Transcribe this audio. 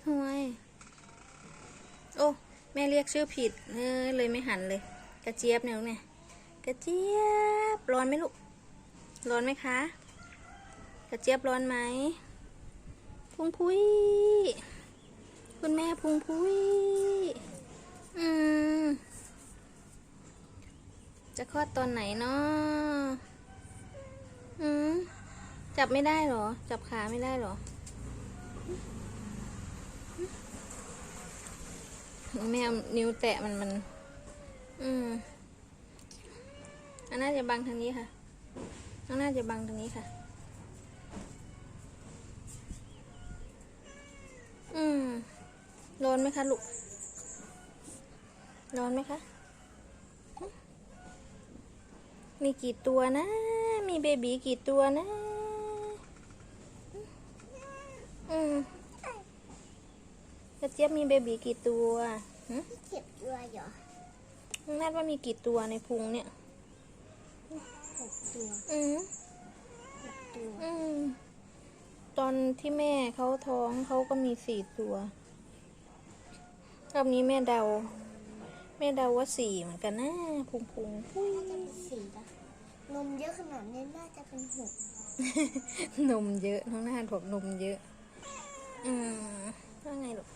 กฮวยโอ้ แม่เรียกชื่อผิดเออเลยไม่หันเลย กระเจี๊ยบเนี่ยลูกเนี่ยกระเจี๊ยบ ร้อนไหมลูก ร้อนไหมคะ กระเจี๊ยบร้อนไหม พุงพุยคุณแม่พุงพุยอืม จะคลอดตอนไหนเนาะอืม จับไม่ได้หรอ จับขาไม่ได้หรอ แม่เอานิ้วแตะมันมัน อืมอันน่าจะบังทางนี้ค่ะอันน่าจะบังทางนี้ค่ะ อืมร้อนไหมคะลูก ร้อนไหมคะ มีกี่ตัวนะ มีเบบีกี่ตัวนะ อืม จี๊ยบมีเบบีกี่ตัวหึเจ็บด้วยเหรอน้องนัดว่ามีกี่ตัวในพุงเนี่ย หกตัวอืมหกตัวอืมตอนที่แม่เขาท้องเขาก็มีสี่ตัวรอบนี้แม่เดา แม่เดาว่าสี่เหมือนกันนะพุงพุงพุ้ยน่าจะเป็นสี่นะนมเยอะขนาดนี้น่าจะเป็นหกนมเยอะน้องนาดบอกนมเยอะ อืมว่าไงลูก